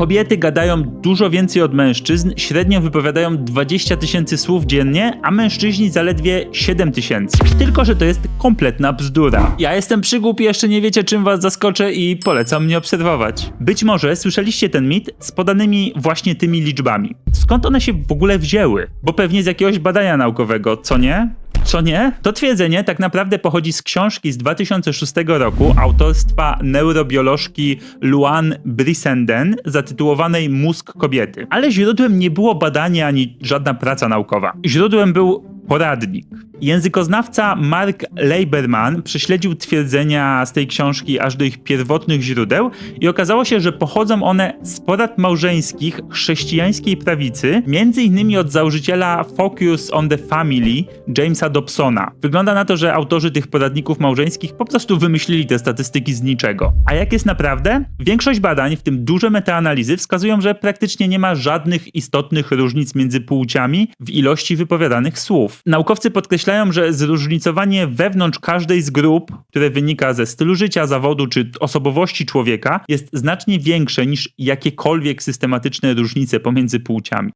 Kobiety gadają dużo więcej od mężczyzn, średnio wypowiadają 20 tysięcy słów dziennie, a mężczyźni zaledwie 7 tysięcy. Tylko, że to jest kompletna bzdura. Ja jestem przygłupi, jeszcze nie wiecie czym was zaskoczę i polecam mnie obserwować. Być może słyszeliście ten mit z podanymi właśnie tymi liczbami. Skąd one się w ogóle wzięły? Bo pewnie z jakiegoś badania naukowego, co nie? Co nie? To twierdzenie tak naprawdę pochodzi z książki z 2006 roku autorstwa neurobiolożki Luan Brissenden zatytułowanej Mózg kobiety. Ale źródłem nie było badanie ani żadna praca naukowa. Źródłem był poradnik. Językoznawca Mark Leiberman prześledził twierdzenia z tej książki aż do ich pierwotnych źródeł i okazało się, że pochodzą one z porad małżeńskich chrześcijańskiej prawicy, między innymi od założyciela Focus on the Family Jamesa Dobsona. Wygląda na to, że autorzy tych poradników małżeńskich po prostu wymyślili te statystyki z niczego. A jak jest naprawdę? Większość badań, w tym duże metaanalizy, wskazują, że praktycznie nie ma żadnych istotnych różnic między płciami w ilości wypowiadanych słów. Naukowcy podkreślają, że zróżnicowanie wewnątrz każdej z grup, które wynika ze stylu życia, zawodu czy osobowości człowieka, jest znacznie większe niż jakiekolwiek systematyczne różnice pomiędzy płciami.